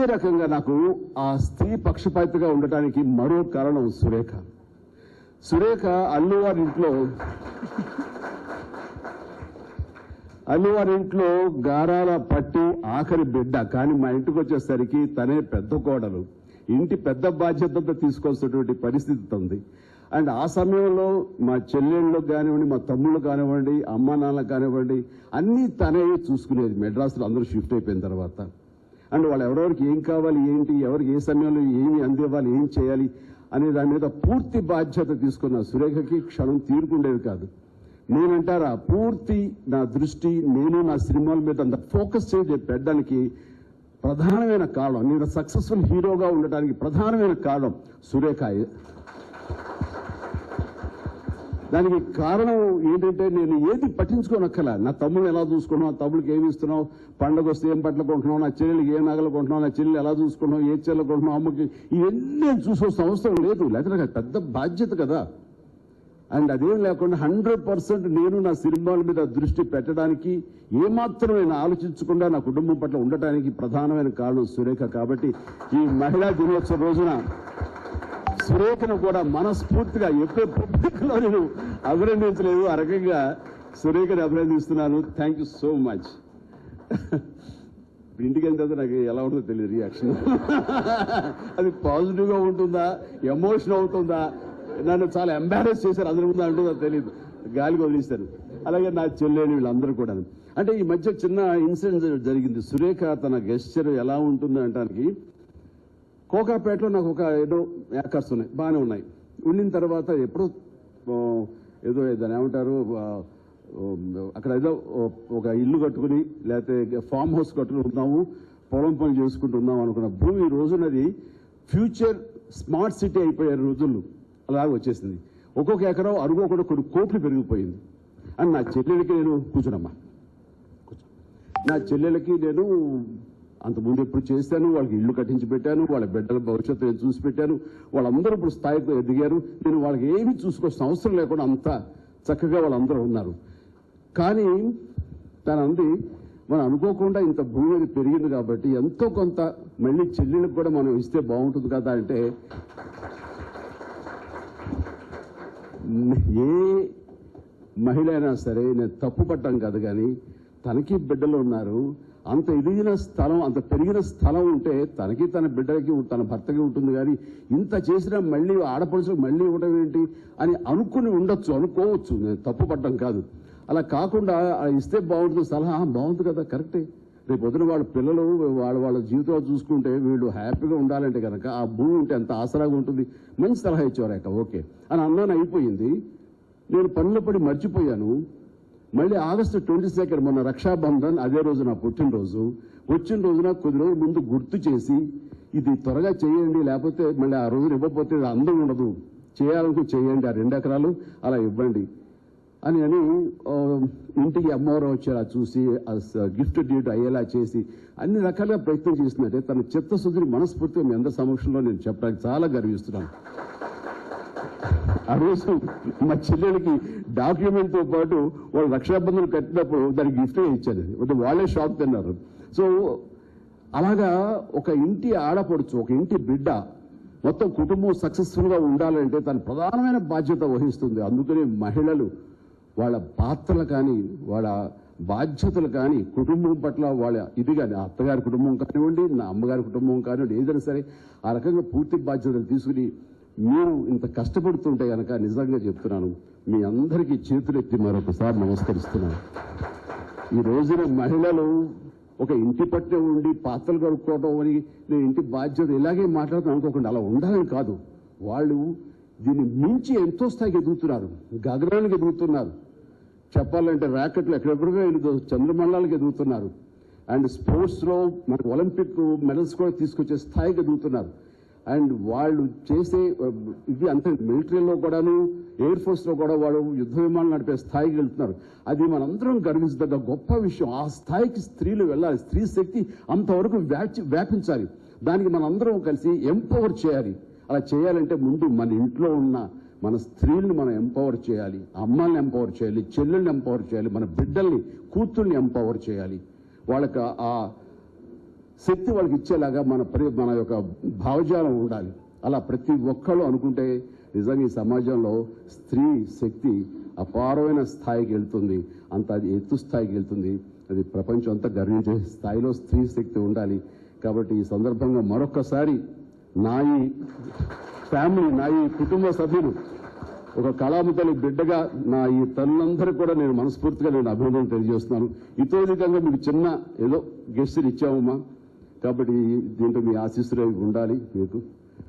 అదే రకంగా నాకు ఆ స్త్రీ పక్షపాతిగా ఉండటానికి మరో కారణం సురేఖ. సురేఖ అల్లువారి ఇంట్లో అల్లువారి ఇంట్లో గారాల పట్టి ఆఖరి బిడ్డ. కానీ మా ఇంటికి వచ్చేసరికి తనే పెద్ద కోడలు. ఇంటి పెద్ద బాధ్యతతో తీసుకోవాల్సినటువంటి పరిస్థితి ఉంది. అండ్ ఆ సమయంలో మా చెల్లెళ్ళు కానివ్వండి మా తమ్ముళ్ళు కానివ్వండి అమ్మా నాన్న కానివ్వండి అన్నీ తనే చూసుకునేది. మెడ్రాస్లో అందరూ షిఫ్ట్ అయిపోయిన తర్వాత. అండ్ వాళ్ళు ఎవరెవరికి ఏం కావాలి ఏంటి ఎవరికి ఏ సమయంలో ఏమి అందివ్వాలి ఏం చేయాలి అనే దాని మీద పూర్తి బాధ్యత తీసుకున్న సురేఖకి క్షణం తీరుకుండేది కాదు. నేనంటారా పూర్తి నా దృష్టి నేను నా సినిమాల మీద అంత ఫోకస్ చేసి పెట్టడానికి ప్రధానమైన కారణం నేను సక్సెస్ఫుల్ హీరోగా ఉండటానికి ప్రధానమైన కారణం సురేఖ. దానికి కారణం ఏంటంటే నేను ఏది పట్టించుకోనక్కల నా తమ్ముడు ఎలా చూసుకున్నావు? తమ్ముడికి ఏమి ఇస్తున్నావు? పండగ వస్తే ఏం బట్టలు కొంటున్నావు? నా చెల్లెలకి ఏం నగలు కొంటున్నావు? నా చెల్లెలు ఎలా చూసుకున్నావు? ఏ చెల్లెలు కొంటున్నావు? అమ్మకి ఇవన్నీ నేను చూసుకోవాల్సిన అవసరం లేదు. లేకపోతే నాకు పెద్ద బాధ్యత కదా. అండ్ అదేం లేకుండా హండ్రెడ్ పర్సెంట్ నేను నా సినిమాల మీద దృష్టి పెట్టడానికి ఏమాత్రం నేను ఆలోచించకుండా నా కుటుంబం పట్ల ఉండటానికి ప్రధానమైన కారణం సురేఖ కాబట్టి ఈ మహిళా దినోత్సవ రోజున సురేఖను కూడా మనస్ఫూర్తిగా ఎప్పుడు పబ్లిక్లో నేను అభినందించలేదు. ఆ రకంగా సురేఖను అభినందిస్తున్నాను. థ్యాంక్ యూ సో మచ్ ఇంటికి వెళ్ళిన తర్వాత నాకు ఎలా ఉంటుందో తెలియదు రియాక్షన్. అది పాజిటివ్గా ఉంటుందా? ఎమోషన్ అవుతుందా? నన్ను చాలా ఎంబారెస్ చేశారు. అందరి ముందు అంటుందో తెలియదు. గాలికి వదిలిస్తారు అలాగే నా చెల్లెని వీళ్ళందరూ కూడా అంటే ఈ మధ్య చిన్న ఇన్సిడెంట్ జరిగింది. సురేఖ తన గెస్చర్ ఎలా ఉంటుంది అంటానికి కోకాపేటలో నాకు ఒక ఏదో యాకర్స్ ఉన్నాయి. బాగానే ఉన్నాయి. ఉండిన తర్వాత ఎప్పుడు ఏదో దాని ఏమంటారు అక్కడ ఏదో ఒక ఇల్లు కట్టుకుని లేకపోతే ఫామ్ హౌస్ కట్టుకుని ఉన్నాము పొలం పని చేసుకుంటున్నాం అనుకున్న భూమి ఈ రోజునది ఫ్యూచర్ స్మార్ట్ సిటీ అయిపోయే రోజులు అలా వచ్చేసింది. ఒక్కొక్క ఎకరం అరుగు కూడా కొన్ని కోట్లు పెరిగిపోయింది. అని నా చెల్లెలకి నేను కూర్చున్నమ్మా. నా చెల్లెలకి నేను అంతకుముందు ఎప్పుడు చేశాను వాళ్ళకి ఇల్లు కట్టించి పెట్టాను వాళ్ళ బిడ్డల భవిష్యత్తు నేను చూసి పెట్టాను వాళ్ళందరూ ఇప్పుడు స్థాయికి ఎదిగారు. నేను వాళ్ళకి ఏమీ చూసుకోవాల్సిన అవసరం లేకుండా అంత చక్కగా వాళ్ళందరూ ఉన్నారు. కానీ తను అంది మనం అనుకోకుండా ఇంత భూమి అది పెరిగింది కాబట్టి ఎంతో కొంత మళ్ళీ చెల్లెలకు కూడా మనం ఇస్తే బాగుంటుంది కదా అంటే ఏ మహిళ అయినా సరే నేను తప్పు పడ్డాం కాదు కానీ తనకి బిడ్డలు ఉన్నారు అంత ఎదిగిన స్థలం అంత పెరిగిన స్థలం ఉంటే తనకి తన బిడ్డలకి తన భర్తకి ఉంటుంది కానీ ఇంత చేసినా మళ్ళీ ఆడపడుచులకు మళ్ళీ ఇవ్వడం ఏంటి అని అనుకుని ఉండొచ్చు అనుకోవచ్చు. నేను తప్పు పడ్డం కాదు. అలా కాకుండా ఇస్తే బాగుంటుంది సలహా. బాగుంది కదా కరెక్టే. రేపు వదిన వాళ్ళ పిల్లలు వాళ్ళ వాళ్ళ జీవితాలు చూసుకుంటే వీళ్ళు హ్యాపీగా ఉండాలంటే కనుక ఆ భూమి ఉంటే ఎంత ఆసరాగా ఉంటుంది. మంచి సలహా ఇచ్చేవారక ఓకే. అని అన్నాను అయిపోయింది. నేను పనులు పడి మర్చిపోయాను. మళ్ళీ ఆగస్టు ట్వంటీ సెకండ్ మొన్న రక్షాబంధన్ అదే రోజు నా పుట్టినరోజు. వచ్చిన రోజున కొద్ది రోజుల ముందు గుర్తు చేసి ఇది త్వరగా చేయండి లేకపోతే మళ్ళీ ఆ రోజున ఇవ్వకపోతే అందం ఉండదు. చేయాలనుకో చేయండి ఆ రెండు ఎకరాలు అలా ఇవ్వండి. అని అని ఇంటికి అమ్మవారు వచ్చేలా చూసి గిఫ్ట్ డీట్ అయ్యేలా చేసి అన్ని రకాలుగా ప్రయత్నం చేసినట్టే తన చిత్తశుద్ధిని మనస్ఫూర్తిగా మీ అందరి సమక్షంలో నేను చెప్పడానికి చాలా గర్విస్తున్నాను. ఆ రోజు మా చెల్లెలకి డాక్యుమెంట్తో పాటు వాళ్ళు రక్షాబంధన్ కట్టినప్పుడు దానికి గిఫ్ట్ ఇచ్చారు. అంటే వాళ్ళే షాక్ తిన్నారు. సో అలాగా ఒక ఇంటి ఆడపడుచు ఒక ఇంటి బిడ్డ మొత్తం కుటుంబం సక్సెస్ఫుల్గా ఉండాలంటే తన ప్రధానమైన బాధ్యత వహిస్తుంది. అందుకనే మహిళలు వాళ్ళ పాత్రలు కానీ వాళ్ళ బాధ్యతలు కానీ కుటుంబం పట్ల వాళ్ళ ఇది కానీ అత్తగారి కుటుంబం కానివ్వండి నా అమ్మగారి కుటుంబం కానివ్వండి ఏదైనా సరే ఆ రకంగా పూర్తి బాధ్యతలు తీసుకుని మీరు ఇంత కష్టపడుతుంటే కనుక నిజంగా చెప్తున్నాను మీ అందరికీ చేతులెత్తి మరొకసారి నమస్కరిస్తున్నాను. ఈ రోజున మహిళలు ఒక ఇంటి పట్టే ఉండి పాత్రలు కడుక్కోవడం అని నేను ఇంటి బాధ్యత ఇలాగే మాట్లాడుతాను అనుకోకుండా అలా ఉండాలని కాదు. వాళ్ళు దీన్ని మించి ఎంతో స్థాయికి ఎదుగుతున్నారు గగనానికి ఎదుగుతున్నారు. చెప్పాలంటే ర్యాకెట్లు ఎక్కడెక్కడికో ఎదుగు చంద్రమండలాలకు ఎదుగుతున్నారు. అండ్ స్పోర్ట్స్లో మనకు మన ఒలింపిక్ మెడల్స్ కూడా తీసుకొచ్చే స్థాయికి ఎదుగుతున్నారు. అండ్ వాళ్ళు చేసే ఇది ఇవి అంతే మిలిటరీలో కూడాను ఎయిర్ ఫోర్స్లో కూడా వాళ్ళు యుద్ధ విమానాలు నడిపే స్థాయికి వెళ్తున్నారు. అది మనందరం గర్వించదగ్గ గొప్ప విషయం. ఆ స్థాయికి స్త్రీలు వెళ్ళాలి. స్త్రీ శక్తి అంతవరకు వ్యాచి వ్యాపించాలి. దానికి మనందరం కలిసి ఎంపవర్ చేయాలి. అలా చేయాలంటే ముందు మన ఇంట్లో ఉన్న మన స్త్రీల్ని మనం ఎంపవర్ చేయాలి. అమ్మల్ని ఎంపవర్ చేయాలి. చెల్లెల్ని ఎంపవర్ చేయాలి. మన బిడ్డల్ని కూతుర్ని ఎంపవర్ చేయాలి. వాళ్ళకి ఆ శక్తి వాళ్ళకి ఇచ్చేలాగా మన పరి మన యొక్క భావజాలం ఉండాలి. అలా ప్రతి ఒక్కళ్ళు అనుకుంటే నిజంగా ఈ సమాజంలో స్త్రీ శక్తి అపారమైన స్థాయికి వెళ్తుంది. అంత అది ఎత్తు స్థాయికి వెళ్తుంది. అది ప్రపంచం అంతా గర్వించే స్థాయిలో స్త్రీ శక్తి ఉండాలి. కాబట్టి ఈ సందర్భంగా మరొక్కసారి నా ఈ ఫ్యామిలీ నా ఈ కుటుంబ సభ్యులు ఒక కళాముతలి బిడ్డగా నా ఈ తల్లులందరూ కూడా నేను మనస్ఫూర్తిగా నేను అభినందన తెలియజేస్తున్నాను. ఇతోధికంగా మీకు చిన్న ఏదో గెస్టులు ఇచ్చామమ్మా. కాబట్టి దీంట్లో మీ ఆశీస్సులు ఉండాలి మీకు